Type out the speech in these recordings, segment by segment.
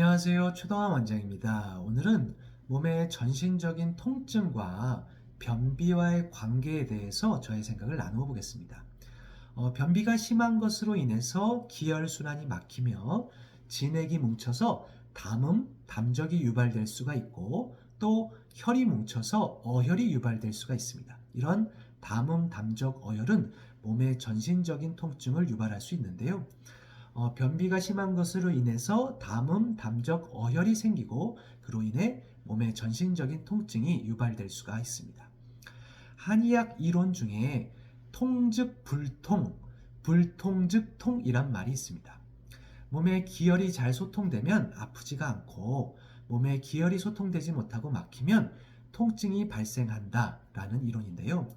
안녕하세요. 최동환 원장입니다. 오늘은 몸의 전신적인 통증과 변비와의 관계에 대해서 저의 생각을 나누어 보겠습니다. 어, 변비가 심한 것으로 인해서 기혈순환이 막히며 진액이 뭉쳐서 담음, 담적이 유발될 수가 있고 또 혈이 뭉쳐서 어혈이 유발될 수가 있습니다. 이런 담음, 담적, 어혈은 몸의 전신적인 통증을 유발할 수 있는데요. 어, 변비가 심한 것으로 인해서 담음, 담적, 어혈이 생기고 그로 인해 몸의 전신적인 통증이 유발될 수가 있습니다. 한의학 이론 중에 통즉 불통, 불통즉 통이란 말이 있습니다. 몸의 기혈이 잘 소통되면 아프지가 않고 몸의 기혈이 소통되지 못하고 막히면 통증이 발생한다라는 이론인데요.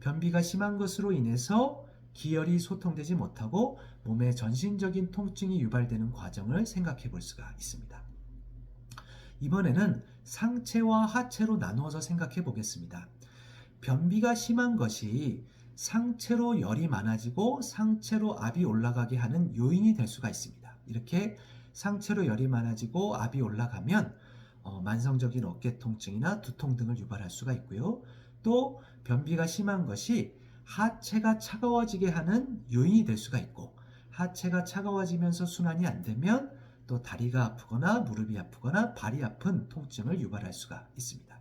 변비가 심한 것으로 인해서 기혈이 소통되지 못하고 몸의 전신적인 통증이 유발되는 과정을 생각해 볼 수가 있습니다. 이번에는 상체와 하체로 나누어서 생각해 보겠습니다. 변비가 심한 것이 상체로 열이 많아지고 상체로 압이 올라가게 하는 요인이 될 수가 있습니다. 이렇게 상체로 열이 많아지고 압이 올라가면 어, 만성적인 어깨 통증이나 두통 등을 유발할 수가 있고요. 또 변비가 심한 것이 하체가 차가워지게 하는 요인이 될 수가 있고 하체가 차가워지면서 순환이 안 되면 또 다리가 아프거나 무릎이 아프거나 발이 아픈 통증을 유발할 수가 있습니다.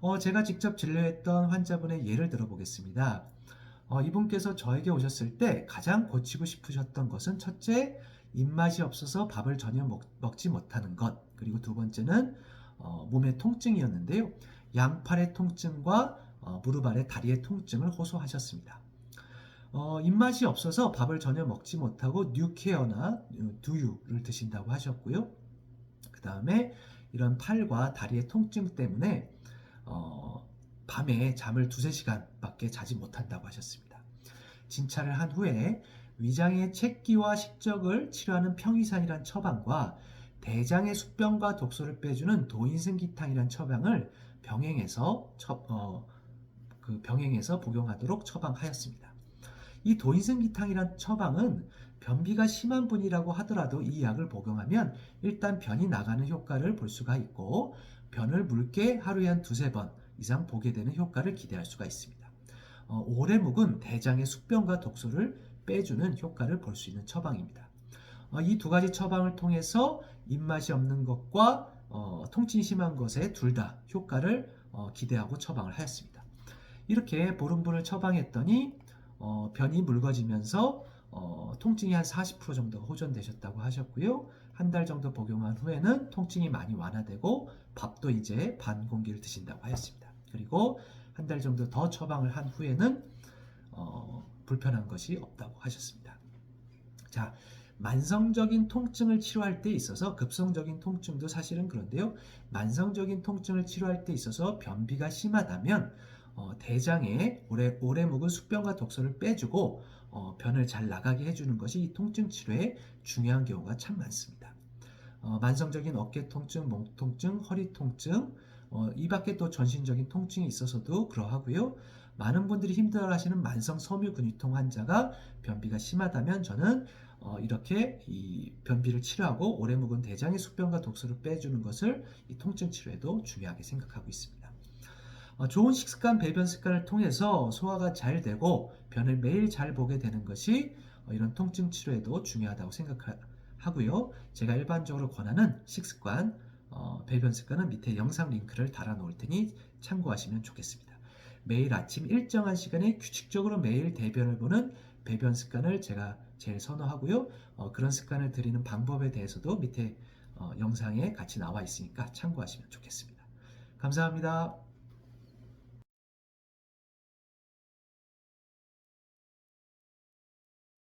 어, 제가 직접 진료했던 환자분의 예를 들어보겠습니다. 어, 이분께서 저에게 오셨을 때 가장 고치고 싶으셨던 것은 첫째, 입맛이 없어서 밥을 전혀 먹, 지 못하는 것. 그리고 두 번째는 어, 몸의 통증이었는데요. 양팔의 통증과 어, 무릎 아래 다리의 통증을 호소하셨습니다. 어, 입맛이 없어서 밥을 전혀 먹지 못하고 뉴케어나 두유를 드신다고 하셨고요. 그 다음에 이런 팔과 다리의 통증 때문에 어, 밤에 잠을 두세 시간밖에 자지 못한다고 하셨습니다. 진찰을 한 후에 위장의 채기와 식적을 치료하는 평이산이란 처방과 대장의 숙변과 독소를 빼주는 도인승기탕이란 처방을 병행해서 처, 어, 그 병행해서 복용하도록 처방하였습니다. 이 도인승기탕이란 처방은 변비가 심한 분이라고 하더라도 이 약을 복용하면 일단 변이 나가는 효과를 볼 수가 있고 변을 묽게 하루에 한 두세 번 이상 보게 되는 효과를 기대할 수가 있습니다. 어, 오래 묵은 대장의 숙변과 독소를 빼주는 효과를 볼 수 있는 처방입니다. 어, 이두 가지 처방을 통해서 입맛이 없는 것과 어, 통증이 심한 것에 둘 다 효과를 어, 기대하고 처방을 하였습니다. 이렇게 보름분을 처방했더니 어, 변이 묽어지면서 어, 통증이 한 40% 정도가 호전되셨다고 하셨고요. 한 달 정도 복용한 후에는 통증이 많이 완화되고 밥도 이제 반 공기를 드신다고 하였습니다. 그리고 한 달 정도 더 처방을 한 후에는 어, 불편한 것이 없다고 하셨습니다. 자, 만성적인 통증을 치료할 때 있어서 급성적인 통증도 사실은 그런데요. 만성적인 통증을 치료할 때 있어서 변비가 심하다면 어, 대장에 오래, 오래 묵은 숙변과 독소를 빼주고 어, 변을 잘 나가게 해주는 것이 이 통증 치료에 중요한 경우가 참 많습니다. 어, 만성적인 어깨 통증, 목 통증, 허리 통증, 어, 이 밖에 또 전신적인 통증이 있어서도 그러하고요. 많은 분들이 힘들어하시는 만성 섬유 근육통 환자가 변비가 심하다면 저는 어, 이렇게 이 변비를 치료하고 오래 묵은 대장의 숙변과 독소를 빼주는 것을 이 통증 치료에도 중요하게 생각하고 있습니다. 어, 좋은 식습관, 배변 습관을 통해서 소화가 잘 되고 변을 매일 잘 보게 되는 것이 어, 이런 통증 치료에도 중요하다고 생각하고요. 제가 일반적으로 권하는 식습관, 어, 배변 습관은 밑에 영상 링크를 달아 놓을 테니 참고하시면 좋겠습니다. 매일 아침 일정한 시간에 규칙적으로 매일 대변을 보는 배변 습관을 제가 제일 선호하고요. 어, 그런 습관을 들이는 방법에 대해서도 밑에 어, 영상에 같이 나와 있으니까 참고하시면 좋겠습니다. 감사합니다.